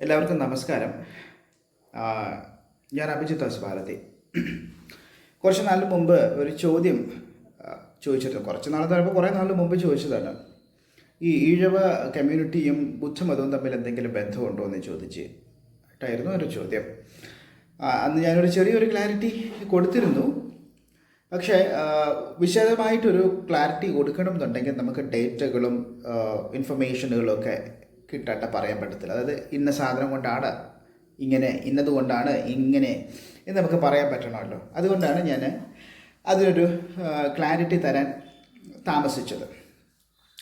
എല്ലാവർക്കും നമസ്കാരം. ഞാൻ അഭിജിത്ത് ഭാരതി. കുറച്ച് നാൾ മുമ്പ് ഒരു ചോദ്യം ചോദിച്ചിട്ടുണ്ട് കുറച്ച് നാൾ തരപ്പോൾ കുറേ നാൾ മുമ്പ് ചോദിച്ചതാണ്. ഈ ഈഴവ കമ്മ്യൂണിറ്റിയും ബുദ്ധമതവും തമ്മിൽ എന്തെങ്കിലും ബന്ധമുണ്ടോ എന്ന് ചോദിച്ച് ായിരുന്നു ഒരു ചോദ്യം. അന്ന് ഞാനൊരു ചെറിയൊരു ക്ലാരിറ്റി കൊടുത്തിരുന്നു. പക്ഷേ വിശദമായിട്ടൊരു ക്ലാരിറ്റി കൊടുക്കണം എന്നുണ്ടെങ്കിൽ നമുക്ക് ഡേറ്റകളും ഇൻഫർമേഷനുകളും കിട്ടാത്ത പറയാൻ പറ്റത്തില്ല. അതായത് ഇന്ന സാധനം കൊണ്ടാണ് ഇങ്ങനെ ഇന്നത് കൊണ്ടാണ് ഇങ്ങനെ എന്ന് നമുക്ക് പറയാൻ പറ്റണമല്ലോ. അതുകൊണ്ടാണ് ഞാൻ അതിനൊരു ക്ലാരിറ്റി തരാൻ താമസിച്ചത്.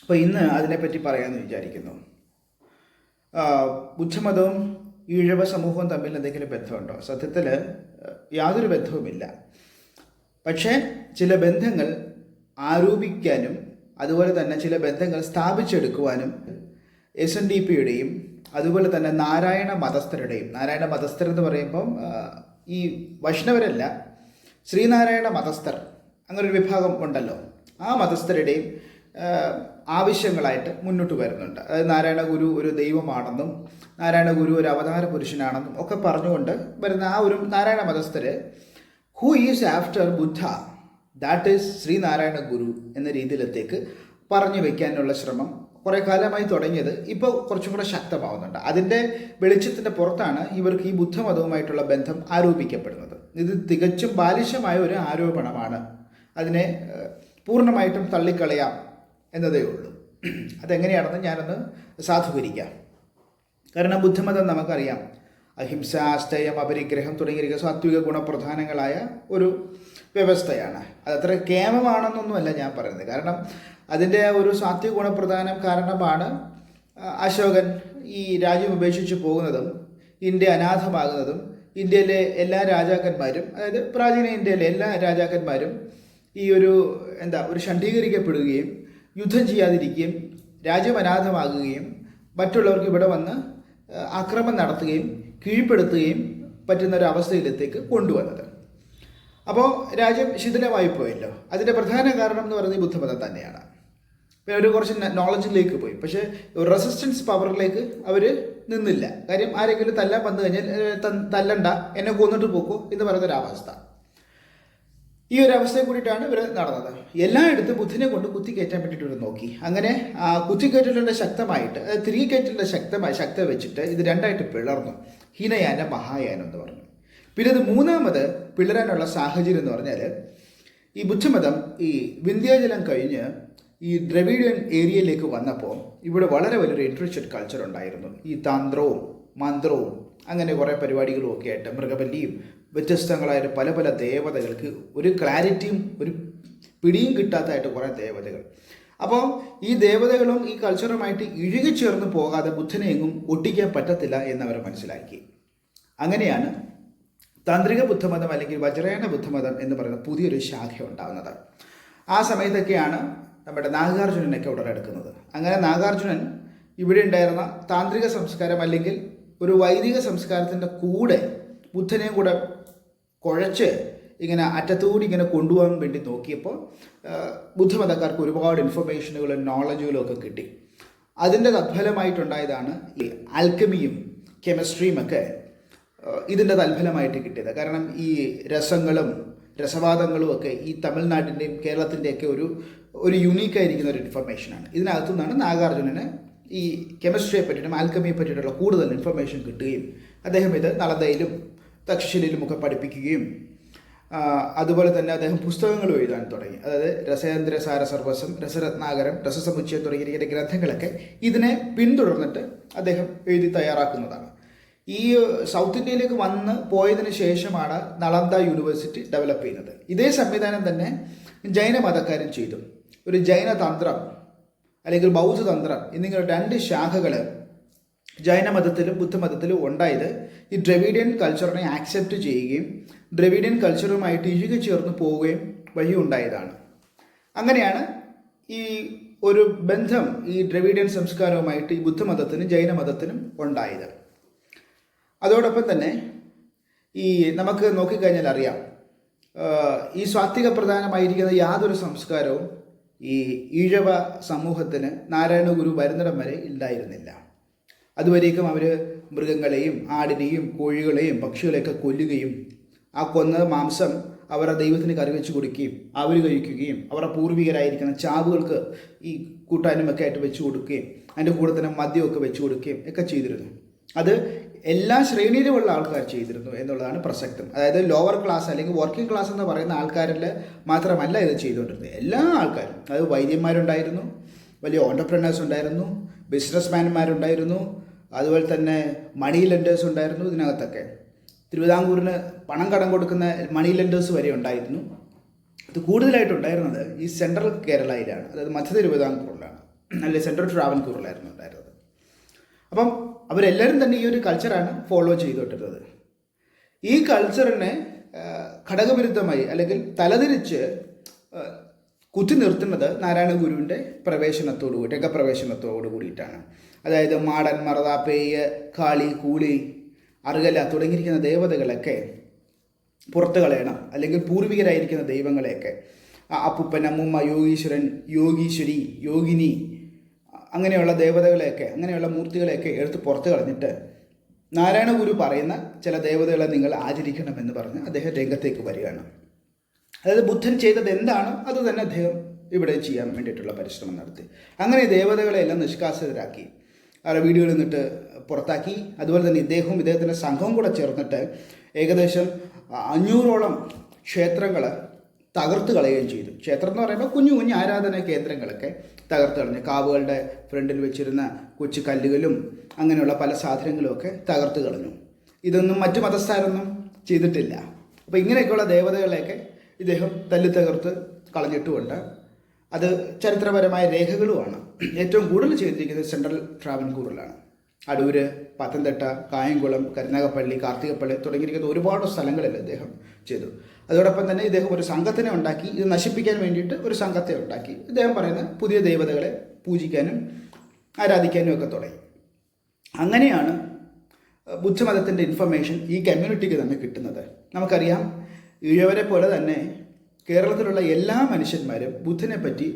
അപ്പോൾ ഇന്ന് അതിനെപ്പറ്റി പറയാമെന്ന് വിചാരിക്കുന്നു. ബുദ്ധമതവും ഈഴവ സമൂഹവും തമ്മിൽ എന്തെങ്കിലും ബന്ധമുണ്ടോ? സത്യത്തിൽ യാതൊരു ബന്ധവുമില്ല. പക്ഷേ ചില ബന്ധങ്ങൾ ആരോപിക്കാനും അതുപോലെ തന്നെ ചില ബന്ധങ്ങൾ സ്ഥാപിച്ചെടുക്കുവാനും എസ് എൻ ഡി പിയുടെയും അതുപോലെ തന്നെ നാരായണ മതസ്ഥരുടെയും നാരായണ മതസ്ഥർ എന്ന് പറയുമ്പം ഈ വൈഷ്ണവരല്ല ശ്രീനാരായണ മതസ്ഥർ അങ്ങനൊരു വിഭാഗം ഉണ്ടല്ലോ. ആ മതസ്ഥരുടെയും ആവശ്യങ്ങളായിട്ട് മുന്നോട്ട് വരുന്നുണ്ട്. അതായത് നാരായണ ഗുരു ഒരു ദൈവമാണെന്നും നാരായണ ഗുരു ഒരു അവതാര പുരുഷനാണെന്നും ഒക്കെ പറഞ്ഞുകൊണ്ട് വരുന്ന ആ ഒരു Narayana മതസ്ഥര് who is after Buddha that is Sree Narayana Guru എന്ന രീതിയിലത്തേക്ക് പറഞ്ഞു വയ്ക്കാനുള്ള ശ്രമം കുറേ കാലമായി തുടങ്ങിയത് ഇപ്പോൾ കുറച്ചും കൂടെ ശക്തമാവുന്നുണ്ട്. അതിന്റെ വെളിച്ചത്തിന്റെ പുറത്താണ് ഇവർക്ക് ഈ ബുദ്ധമതവുമായിട്ടുള്ള ബന്ധം ആരോപിക്കപ്പെടുന്നത്. ഇത് തികച്ചും ബാലിശമായ ഒരു ആരോപണമാണ്. അതിനെ പൂർണമായിട്ടും തള്ളിക്കളയാം എന്നതേ ഉള്ളൂ. അതെങ്ങനെയാണെന്ന് ഞാനൊന്ന് സാധൂകരിക്കാം. കാരണം ബുദ്ധമതം നമുക്കറിയാം. അഹിംസ അസ്ഥേയം അപരിഗ്രഹം തുടങ്ങിയിരിക്കുന്ന സാത്വിക ഗുണപ്രധാനങ്ങളായ ഒരു വ്യവസ്ഥയാണ്. അതത്ര കേമമാണെന്നൊന്നുമല്ല ഞാൻ പറയുന്നത്. കാരണം അതിന്റെ ഒരു സാത്വിക ഗുണപ്രധാനം കാരണമാണ് അശോകൻ ഈ രാജ്യം ഉപേക്ഷിച്ച് പോകുന്നതും ഇന്ത്യ അനാഥമാകുന്നതും ഇന്ത്യയിലെ എല്ലാ രാജാക്കന്മാരും അതായത് പ്രാചീന ഇന്ത്യയിലെ എല്ലാ രാജാക്കന്മാരും ഈ ഒരു എന്താ ഒരു ഷണ്ഡീകരിക്കപ്പെടുകയും യുദ്ധം ചെയ്യാതിരിക്കുകയും രാജ്യം അനാഥമാകുകയും മറ്റുള്ളവർക്ക് ഇവിടെ വന്ന് ആക്രമണം നടത്തുകയും കീഴ്പ്പെടുത്തുകയും പറ്റുന്ന ഒരു അവസ്ഥയിലത്തേക്ക് കൊണ്ടുവന്നത്. അപ്പോൾ രാജ്യം ശിഥിലമായി പോയല്ലോ. അതിന്റെ പ്രധാന കാരണം എന്ന് പറയുന്നത് ബുദ്ധമതം തന്നെയാണ്. പിന്നെ അവർ കുറച്ച് നോളജിലേക്ക് പോയി. പക്ഷേ റെസിസ്റ്റൻസ് പവറിലേക്ക് അവർ നിന്നില്ല. കാര്യം ആരെങ്കിലും തല്ലാൻ വന്നു കഴിഞ്ഞാൽ "ഏ, ത- തല്ലണ്ട എന്നെ കൊന്നിട്ട് പോക്കോ എന്ന് പറയുന്നൊരവസ്ഥ ഈ ഒരു അവസ്ഥയെ കൂടിയിട്ടാണ് ഇവർ നടന്നത്. എല്ലായിടത്തും ബുദ്ധിനെ കൊണ്ട് കുത്തിക്കയറ്റാൻ വേണ്ടിയിട്ട് ഇവർ നോക്കി. അങ്ങനെ കുത്തിക്കയറ്റലിന്റെ ശക്തമായിട്ട് തിരികെ കയറ്റലിന്റെ ശക്തമായി ശക്ത വെച്ചിട്ട് ഇത് രണ്ടായിട്ട് പിളർന്നു. ഹീനയാനം മഹായാനം എന്ന് പറഞ്ഞു. പിന്നെ അത് മൂന്നാമത് പിളരാനുള്ള സാഹചര്യം എന്ന് പറഞ്ഞാൽ ഈ ബുദ്ധമതം ഈ വിന്ധ്യാചലം കഴിഞ്ഞ് ഈ ദ്രവീഡിയൻ ഏരിയയിലേക്ക് വന്നപ്പോൾ ഇവിടെ വളരെ വലിയൊരു ഇൻട്രസ്റ്റഡ് കൾച്ചർ ഉണ്ടായിരുന്നു. ഈ തന്ത്രവും മന്ത്രവും അങ്ങനെ കുറേ പരിപാടികളും ഒക്കെ ആയിട്ട് മൃഗബലിയും വ്യത്യസ്തങ്ങളായ പല പല ദേവതകൾക്ക് ഒരു ക്ലാരിറ്റിയും ഒരു പിടിയും കിട്ടാത്തതായിട്ട് കുറേ ദേവതകൾ. അപ്പോൾ ഈ ദേവതകളും ഈ കൾച്ചറുമായിട്ട് ഇഴുകിച്ചേർന്ന് പോകാതെ ബുദ്ധനെ എങ്ങും ഒട്ടിക്കാൻ പറ്റത്തില്ല എന്നവർ മനസ്സിലാക്കി. അങ്ങനെയാണ് താന്ത്രിക ബുദ്ധമതം അല്ലെങ്കിൽ വജ്രയാന ബുദ്ധമതം എന്ന് പറയുന്ന പുതിയൊരു ശാഖ ഉണ്ടാകുന്നത് ആ സമയത്തൊക്കെയാണ് നമ്മുടെ നാഗാർജുനനൊക്കെ ഉടലെടുക്കുന്നത് അങ്ങനെ നാഗാർജുനൻ ഇവിടെ ഉണ്ടായിരുന്ന താന്ത്രിക സംസ്കാരം അല്ലെങ്കിൽ ഒരു വൈദിക സംസ്കാരത്തിന്റെ കൂടെ ബുദ്ധനെയും കൂടെ കുഴച്ച് ഇങ്ങനെ അറ്റത്തുകൂടി ഇങ്ങനെ കൊണ്ടുപോകാൻ വേണ്ടി നോക്കിയപ്പോൾ ബുദ്ധമതക്കാർക്ക് ഒരുപാട് ഇൻഫർമേഷനുകളും നോളജുകളും ഒക്കെ കിട്ടി. അതിന്റെ തത്ഫലമായിട്ടുണ്ടായതാണ് ഈ ആൽക്കമിയും കെമിസ്ട്രിയും ഒക്കെ ഇതിന്റെ തൽഫലമായിട്ട് കിട്ടിയത്. കാരണം ഈ രസങ്ങളും രസവാദങ്ങളും ഒക്കെ ഈ തമിഴ്നാട്ടിന്റെയും കേരളത്തിന്റെയൊക്കെ ഒരു ഒരു യുണീക്കായിരിക്കുന്ന ഒരു ഇൻഫർമേഷനാണ് ഇതിനകത്തു നിന്നാണ് നാഗാർജുനന് ഈ കെമിസ്ട്രിയെ പറ്റിയിട്ടും ആൽക്കമിയെ പറ്റിയിട്ടുള്ള കൂടുതൽ ഇൻഫർമേഷൻ കിട്ടുകയും അദ്ദേഹം ഇത് നളതയിലും തക്ഷശിലയിലും ഒക്കെ പഠിപ്പിക്കുകയും അതുപോലെ തന്നെ അദ്ദേഹം പുസ്തകങ്ങൾ എഴുതാൻ തുടങ്ങി. അതായത് രസേന്ദ്ര സാര സർവസം രസരത്നാകരം രസസമുച്ചയം തുടങ്ങിയിരിക്കുന്ന ഗ്രന്ഥങ്ങളൊക്കെ ഇതിനെ പിന്തുടർന്നിട്ട് അദ്ദേഹം എഴുതി തയ്യാറാക്കുന്നതാണ്. ഈ സൗത്ത് ഇന്ത്യയിലേക്ക് വന്ന് പോയതിനു ശേഷമാണ് നളന്ദ യൂണിവേഴ്സിറ്റി ഡെവലപ്പ് ചെയ്യുന്നത്. ഇതേ സംവിധാനം തന്നെ ജൈന മതക്കാരും ചെയ്തു. ഒരു ജൈന തന്ത്രം അല്ലെങ്കിൽ ബൗദ്ധ തന്ത്രം എന്നിങ്ങനെ രണ്ട് ശാഖകൾ ജൈനമതത്തിലും ബുദ്ധമതത്തിലും ഉണ്ടായത് ഈ ദ്രവിഡിയൻ കൾച്ചറിനെ ആക്സെപ്റ്റ് ചെയ്യുകയും ദ്രവിഡിയൻ കൾച്ചറുമായിട്ട് ഇഴുകി ചേർന്ന് പോവുകയും വഴി ഉണ്ടായതാണ്. അങ്ങനെയാണ് ഈ ഒരു ബന്ധം ഈ ദ്രവിഡിയൻ സംസ്കാരവുമായിട്ട് ഈ ബുദ്ധമതത്തിനും ജൈനമതത്തിനും ഉണ്ടായത്. അതോടൊപ്പം തന്നെ ഈ നമുക്ക് നോക്കിക്കഴിഞ്ഞാൽ അറിയാം ഈ സ്വാത്വിക പ്രധാനമായിരിക്കുന്ന യാതൊരു സംസ്കാരവും ഈ ഈഴവ സമൂഹത്തിന് നാരായണ ഗുരു വരുന്നിടം വരെ ഉണ്ടായിരുന്നില്ല അതുവരേക്കും അവർ മൃഗങ്ങളെയും ആടിനെയും കോഴികളെയും പക്ഷികളെയൊക്കെ കൊല്ലുകയും ആ കൊന്ന മാംസം അവരുടെ ദൈവത്തിന് കറിവെച്ച് കൊടുക്കുകയും അവർ കഴിക്കുകയും അവരുടെ പൂർവികരായിരിക്കുന്ന ചാവുകൾക്ക് ഈ കൂട്ടാനുമൊക്കെ ആയിട്ട് വെച്ച് കൊടുക്കുകയും അതിന്റെ കൂടെ തന്നെ മദ്യമൊക്കെ വെച്ച് കൊടുക്കുകയും ഒക്കെ ചെയ്തിരുന്നു. അത് എല്ലാ ശ്രേണിയിലുമുള്ള ആൾക്കാർ ചെയ്തിരുന്നു എന്നുള്ളതാണ് പ്രസക്തം. അതായത് ലോവർ ക്ലാസ് അല്ലെങ്കിൽ വർക്കിംഗ് ക്ലാസ് എന്ന് പറയുന്ന ആൾക്കാരിൽ മാത്രമല്ല ഇത് ചെയ്തുകൊണ്ടിരുന്നത്. എല്ലാ ആൾക്കാരും അതായത് വൈദ്യന്മാരുണ്ടായിരുന്നു വലിയ ഓണ്ടർപ്രണേഴ്സ് ഉണ്ടായിരുന്നു ബിസിനസ്മാൻമാരുണ്ടായിരുന്നു അതുപോലെ തന്നെ മണി ലെൻഡേഴ്സ് ഉണ്ടായിരുന്നു ഇതിനകത്തൊക്കെ. തിരുവിതാംകൂറിന് പണം കടം കൊടുക്കുന്ന മണി ലെൻഡേഴ്സ് വരെ ഉണ്ടായിരുന്നു. ഇത് കൂടുതലായിട്ടുണ്ടായിരുന്നത് ഈ സെൻട്രൽ കേരളയിലാണ് അതായത് മധ്യ തിരുവിതാംകൂറിലാണ്. അല്ലെങ്കിൽ സെൻട്രൽ ട്രാവൻകൂറിലായിരുന്നു ഉണ്ടായിരുന്നത്. അപ്പം അവരെല്ലാവരും തന്നെ ഈ ഒരു കൾച്ചറാണ് ഫോളോ ചെയ്തോട്ടിരുന്നത് ഈ കൾച്ചറിനെ ഘടകവിരുദ്ധമായി അല്ലെങ്കിൽ തലതിരിച്ച് കുത്തി നിർത്തുന്നത് നാരായണ ഗുരുവിന്റെ പ്രവേശനത്തോടു കൂടി രംഗപ്രവേശനത്തോടു കൂടിയിട്ടാണ്. അതായത് മാടൻ മറത പേയ് കാളി കൂളി അറുകല തുടങ്ങിയിരിക്കുന്ന ദേവതകളൊക്കെ പുറത്തു കളയണം. അല്ലെങ്കിൽ പൂർവികരായിരിക്കുന്ന ദൈവങ്ങളെയൊക്കെ അപ്പുപ്പൻ അമ്മുമ്മ യോഗീശ്വരൻ യോഗീശ്വരി യോഗിനി അങ്ങനെയുള്ള ദേവതകളെയൊക്കെ അങ്ങനെയുള്ള മൂർത്തികളെയൊക്കെ എടുത്ത് പുറത്ത് കളഞ്ഞിട്ട് നാരായണ ഗുരു പറയുന്ന ചില ദേവതകളെ നിങ്ങൾ ആചരിക്കണമെന്ന് പറഞ്ഞ് അദ്ദേഹം രംഗത്തേക്ക് വരികയാണ്. അതായത് ബുദ്ധൻ ചെയ്തത് എന്താണോ? അത് തന്നെ അദ്ദേഹം ഇവിടെ ചെയ്യാൻ വേണ്ടിയിട്ടുള്ള പരിശ്രമം നടത്തി. അങ്ങനെ ദേവതകളെല്ലാം നിഷ്കാസിതരാക്കി. അവരുടെ വീടുകളിൽ നിന്നിട്ട് പുറത്താക്കി. അതുപോലെ തന്നെ ഇദ്ദേഹവും ഇദ്ദേഹത്തിന്റെ സംഘവും കൂടെ ചേർന്നിട്ട് ഏകദേശം അഞ്ഞൂറോളം ക്ഷേത്രങ്ങൾ തകർത്ത് കളയുകയും ചെയ്തു. ക്ഷേത്രം എന്ന് പറയുമ്പോൾ കുഞ്ഞു കുഞ്ഞു ആരാധന കേന്ദ്രങ്ങളൊക്കെ തകർത്ത് കളഞ്ഞു. കാവുകളുടെ ഫ്രണ്ടിൽ വെച്ചിരുന്ന കൊച്ചു കല്ലുകളും അങ്ങനെയുള്ള പല സാധനങ്ങളുമൊക്കെ തകർത്ത് കളഞ്ഞു. ഇതൊന്നും മറ്റു മതസ്ഥാരൊന്നും ചെയ്തിട്ടില്ല. അപ്പോൾ ഇങ്ങനെയൊക്കെയുള്ള ദേവതകളെയൊക്കെ ഇദ്ദേഹം തല്ലി തകർത്ത് കളഞ്ഞിട്ടുമുണ്ട്. അത് ചരിത്രപരമായ രേഖകളുമാണ്. ഏറ്റവും കൂടുതൽ ചെയ്തിരിക്കുന്നത് സെൻട്രൽ ട്രാവൻകൂറിലാണ്. അടൂര് പത്തനംതിട്ട കായംകുളം കരുനാഗപ്പള്ളി കാർത്തികപ്പള്ളി തുടങ്ങിയിരിക്കുന്ന ഒരുപാട് സ്ഥലങ്ങളിൽ അദ്ദേഹം ചെയ്തു. അതോടൊപ്പം തന്നെ ഇദ്ദേഹം ഒരു സംഘത്തിനെ ഉണ്ടാക്കി ഇത് നശിപ്പിക്കാൻ വേണ്ടിയിട്ട് ഒരു സംഘത്തെ ഉണ്ടാക്കി. ഇദ്ദേഹം പറയുന്ന പുതിയ ദേവതകളെ പൂജിക്കാനും ആരാധിക്കാനും ഒക്കെ തുടങ്ങി. അങ്ങനെയാണ് ബുദ്ധമതത്തിന്റെ ഇൻഫർമേഷൻ ഈ കമ്മ്യൂണിറ്റിക്ക് തന്നെ കിട്ടുന്നത്. നമുക്കറിയാം ഈഴവരെ പോലെ തന്നെ കേരളത്തിലുള്ള എല്ലാ മനുഷ്യന്മാരും ബുദ്ധനെ പറ്റി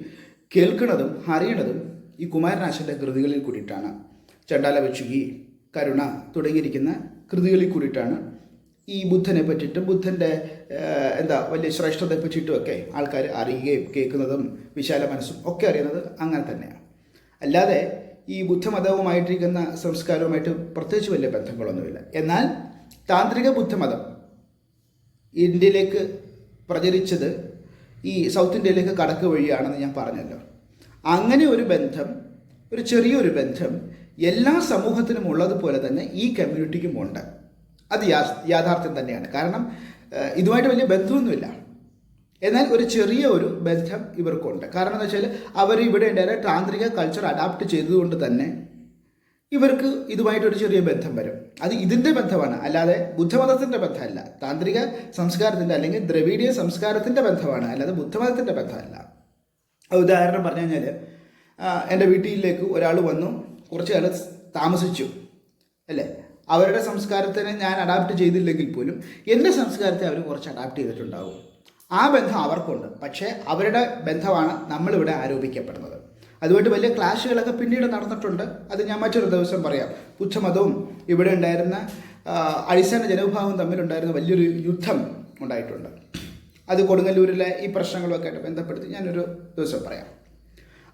കേൾക്കുന്നതും അറിയണതും ഈ കുമാരനാശന്റെ കൃതികളിൽ കൂടിയിട്ടാണ്. ചണ്ടാല വെച്ചുകി കരുണ തുടങ്ങിയിരിക്കുന്ന കൃതികളിൽ കൂടിയിട്ടാണ് ഈ ബുദ്ധനെ പറ്റിയിട്ടും ബുദ്ധന്റെ എന്താ വലിയ ശ്രേഷ്ഠതയെ പറ്റിയിട്ടുമൊക്കെ ആൾക്കാർ അറിയുകയും കേൾക്കുന്നതും വിശാല മനസ്സും ഒക്കെ അറിയുന്നത് അങ്ങനെ തന്നെയാണ്. അല്ലാതെ ഈ ബുദ്ധമതവുമായിട്ടിരിക്കുന്ന സംസ്കാരവുമായിട്ട് പ്രത്യേകിച്ച് വലിയ ബന്ധങ്ങളൊന്നുമില്ല. എന്നാൽ താന്ത്രിക ബുദ്ധമതം ഇന്ത്യയിലേക്ക് പ്രചരിച്ചത് ഈ സൗത്ത് ഇന്ത്യയിലേക്ക് കടക്ക് വഴിയാണെന്ന് ഞാൻ പറഞ്ഞല്ലോ. അങ്ങനെ ഒരു ബന്ധം ഒരു ചെറിയൊരു ബന്ധം എല്ലാ സമൂഹത്തിനും ഉള്ളതുപോലെ തന്നെ ഈ കമ്മ്യൂണിറ്റിക്കും ഉണ്ട്. അത് യാഥാർത്ഥ്യം തന്നെയാണ്. കാരണം ഇതുമായിട്ട് വലിയ ബന്ധമൊന്നുമില്ല. എന്നാൽ ഒരു ചെറിയ ഒരു ബന്ധം ഇവർക്കുണ്ട്. കാരണം എന്ന് വെച്ചാൽ അവർ ഇവിടെ ഉണ്ടായ താന്ത്രിക കൾച്ചർ അഡാപ്റ്റ് ചെയ്തതുകൊണ്ട് തന്നെ ഇവർക്ക് ഇതുമായിട്ടൊരു ചെറിയ ബന്ധം വരും. അത് ഇതിന്റെ ബന്ധമാണ്. അല്ലാതെ ബുദ്ധമതത്തിന്റെ ബന്ധമല്ല. താന്ത്രിക സംസ്കാരത്തിന്റെ അല്ലെങ്കിൽ ദ്രവീഡിയ സംസ്കാരത്തിന്റെ ബന്ധമാണ്. അല്ലാതെ ബുദ്ധമതത്തിന്റെ ബന്ധമല്ല. ഉദാഹരണം പറഞ്ഞു കഴിഞ്ഞാൽ എന്റെ വീട്ടിലേക്ക് ഒരാൾ വന്നു. കുറച്ച് കാലം താമസിച്ചു. അല്ലേ? അവരുടെ സംസ്കാരത്തിനെ ഞാൻ അഡാപ്റ്റ് ചെയ്തില്ലെങ്കിൽ പോലും എന്റെ സംസ്കാരത്തെ അവർ കുറച്ച് അഡാപ്റ്റ് ചെയ്തിട്ടുണ്ടാവും. ആ ബന്ധം അവർക്കുണ്ട്. പക്ഷേ അവരുടെ ബന്ധമാണ് നമ്മളിവിടെ ആരോപിക്കപ്പെടുന്നത്. അതുമായിട്ട് വലിയ ക്ലാഷുകളൊക്കെ പിന്നീട് നടന്നിട്ടുണ്ട്. അത് ഞാൻ മറ്റൊരു ദിവസം പറയാം. പുച്ഛമതവും ഇവിടെ ഉണ്ടായിരുന്ന അടിസ്ഥാന ജനവിഭാഗവും തമ്മിലുണ്ടായിരുന്ന വലിയൊരു യുദ്ധം ഉണ്ടായിട്ടുണ്ട്. അത് കൊടുങ്ങല്ലൂരിലെ ഈ പ്രശ്നങ്ങളുമൊക്കെ ആയിട്ട് ബന്ധപ്പെടുത്തി ഞാനൊരു ദിവസം പറയാം.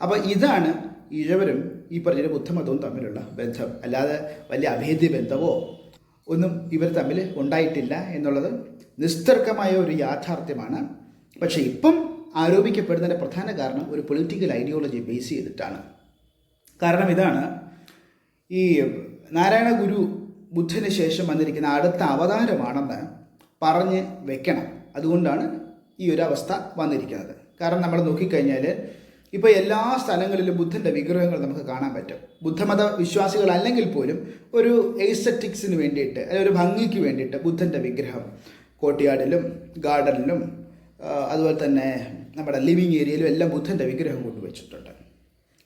അപ്പോൾ ഇതാണ് ഇഴവരും ഈ പറഞ്ഞ ബുദ്ധമതവും തമ്മിലുള്ള ബന്ധം. അല്ലാതെ വലിയ അഭേദ്യ ബന്ധമോ ഒന്നും ഇവർ തമ്മിൽ ഉണ്ടായിട്ടില്ല എന്നുള്ളത് നിസ്തർക്കമായ ഒരു യാഥാർത്ഥ്യമാണ്. പക്ഷേ ഇപ്പം ആരോപിക്കപ്പെടുന്നതിന്റെ പ്രധാന കാരണം ഒരു പൊളിറ്റിക്കൽ ഐഡിയോളജി ബേസ് ചെയ്തിട്ടാണ്. കാരണം ഇതാണ് ഈ നാരായണ ഗുരു ബുദ്ധന് ശേഷം വന്നിരിക്കുന്ന അടുത്ത അവതാരമാണെന്ന് പറഞ്ഞ് വെക്കണം. അതുകൊണ്ടാണ് ഈ ഒരു അവസ്ഥ വന്നിരിക്കുന്നത്. കാരണം നമ്മൾ നോക്കിക്കഴിഞ്ഞാൽ ഇപ്പോൾ എല്ലാ സ്ഥലങ്ങളിലും ബുദ്ധന്റെ വിഗ്രഹങ്ങൾ നമുക്ക് കാണാൻ പറ്റും. ബുദ്ധമത വിശ്വാസികൾ അല്ലെങ്കിൽ പോലും ഒരു എയ്സറ്റിക്സിന് വേണ്ടിയിട്ട് അല്ലെങ്കിൽ ഒരു ഭംഗിക്ക് വേണ്ടിയിട്ട് ബുദ്ധന്റെ വിഗ്രഹം കോട്ടിയാടിലും ഗാർഡനിലും അതുപോലെ തന്നെ നമ്മുടെ ലിവിങ് ഏരിയയിലും എല്ലാം ബുദ്ധന്റെ വിഗ്രഹം കൊണ്ടുവച്ചിട്ടുണ്ട്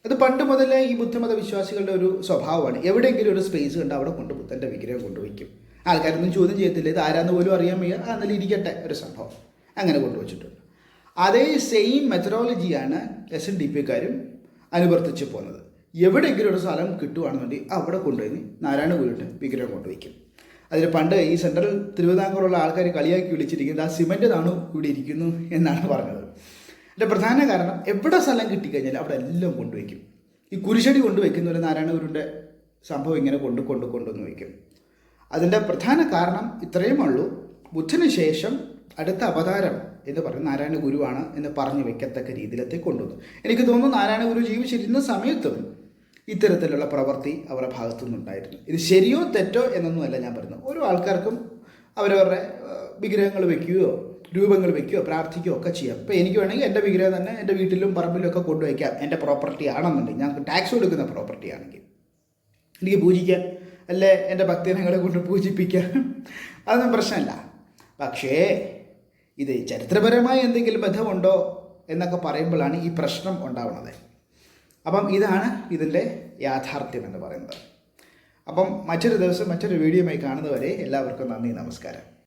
അത് പണ്ട് മുതലേ ഈ ബുദ്ധമത വിശ്വാസികളുടെ ഒരു സ്വഭാവമാണ്. എവിടെയെങ്കിലും ഒരു സ്പേസ് കണ്ട് അവിടെ കൊണ്ട് ബുദ്ധന്റെ വിഗ്രഹം കൊണ്ടുവയ്ക്കും ആൾക്കാരൊന്നും ചോദ്യം ചെയ്യത്തില്ല ഇത് ആരാന്ന് പോലും അറിയാൻ വയ്യ ആ ഇരിക്കട്ടെ ഒരു സംഭവം. അങ്ങനെ കൊണ്ടുവച്ചിട്ടുണ്ട് അതേ സെയിം മെത്തഡോളജിയാണ് എസ് എൻ ഡി പിക്കാരും അനുവർത്തിച്ച് പോകുന്നത്. എവിടെയെങ്കിലും ഒരു സ്ഥലം കിട്ടുകയാണെന്നുണ്ടെങ്കിൽ അവിടെ കൊണ്ടുപോയി നാരായണ ഗുരുവിട്ട് വിഗ്രഹം കൊണ്ടുവയ്ക്കും അതിന് പണ്ട് ഈ സെൻട്രൽ തിരുവിതാംകൂറുള്ള ആൾക്കാർ കളിയാക്കി വിളിച്ചിരിക്കുന്നത് ആ സിമന്റ് നാണു ഇവിടെ ഇരിക്കുന്നു എന്നാണ് പറഞ്ഞത്. അതിന്റെ പ്രധാന കാരണം എവിടെ സ്ഥലം കിട്ടിക്കഴിഞ്ഞാൽ അവിടെ എല്ലാം കൊണ്ടുവയ്ക്കും ഈ കുരിശടി കൊണ്ടുവയ്ക്കുന്ന ഒരു നാരായണ ഗുരുവിന്റെ സംഭവം ഇങ്ങനെ കൊണ്ട് കൊണ്ട് കൊണ്ടുവന്ന് വയ്ക്കും. അതിന്റെ പ്രധാന കാരണം ഇത്രയുമുള്ളൂ ബുദ്ധന് ശേഷം അടുത്ത അവതാരം എന്ന് പറഞ്ഞ് നാരായണ ഗുരുവാണ് എന്ന് പറഞ്ഞു വെക്കത്തക്ക രീതിയിലത്തേക്ക് കൊണ്ടുവന്നു. എനിക്ക് തോന്നുന്നു നാരായണ ഗുരു ജീവിച്ചിരുന്ന സമയത്തും ഇത്തരത്തിലുള്ള പ്രവൃത്തി അവരുടെ ഭാഗത്തു നിന്നുണ്ടായിരുന്നു. ഇത് ശരിയോ തെറ്റോ എന്നൊന്നുമല്ല ഞാൻ പറയുന്നത്. ഓരോ ആൾക്കാർക്കും അവരവരുടെ വിഗ്രഹങ്ങൾ വെക്കുകയോ രൂപങ്ങൾ വെക്കുകയോ പ്രാർത്ഥിക്കുകയോ ഒക്കെ ചെയ്യാം. ഇപ്പോൾ എനിക്ക് വേണമെങ്കിൽ എന്റെ വിഗ്രഹം തന്നെ എന്റെ വീട്ടിലും പറമ്പിലും ഒക്കെ കൊണ്ടുവയ്ക്കാം. എന്റെ പ്രോപ്പർട്ടി ആണെന്നുണ്ടെങ്കിൽ ഞങ്ങൾക്ക് ടാക്സ് കൊടുക്കുന്ന പ്രോപ്പർട്ടി ആണെങ്കിൽ. എനിക്ക് പൂജിക്കാം. അല്ലേ? എന്റെ ഭക്തജനങ്ങളെ കൊണ്ട് പൂജിപ്പിക്കാം. അതൊന്നും പ്രശ്നമല്ല. പക്ഷേ ഇത് ചരിത്രപരമായ എന്തെങ്കിലും ബന്ധമുണ്ടോ എന്നൊക്കെ പറയുമ്പോഴാണ് ഈ പ്രശ്നം ഉണ്ടാവുന്നത്. അപ്പം ഇതാണ് ഇതിന്റെ യാഥാർത്ഥ്യം എന്ന് പറയുന്നത്. അപ്പം മറ്റൊരു ദിവസം മറ്റൊരു വീഡിയോയുമായി കാണുന്നവരെ എല്ലാവർക്കും നന്ദി നമസ്കാരം.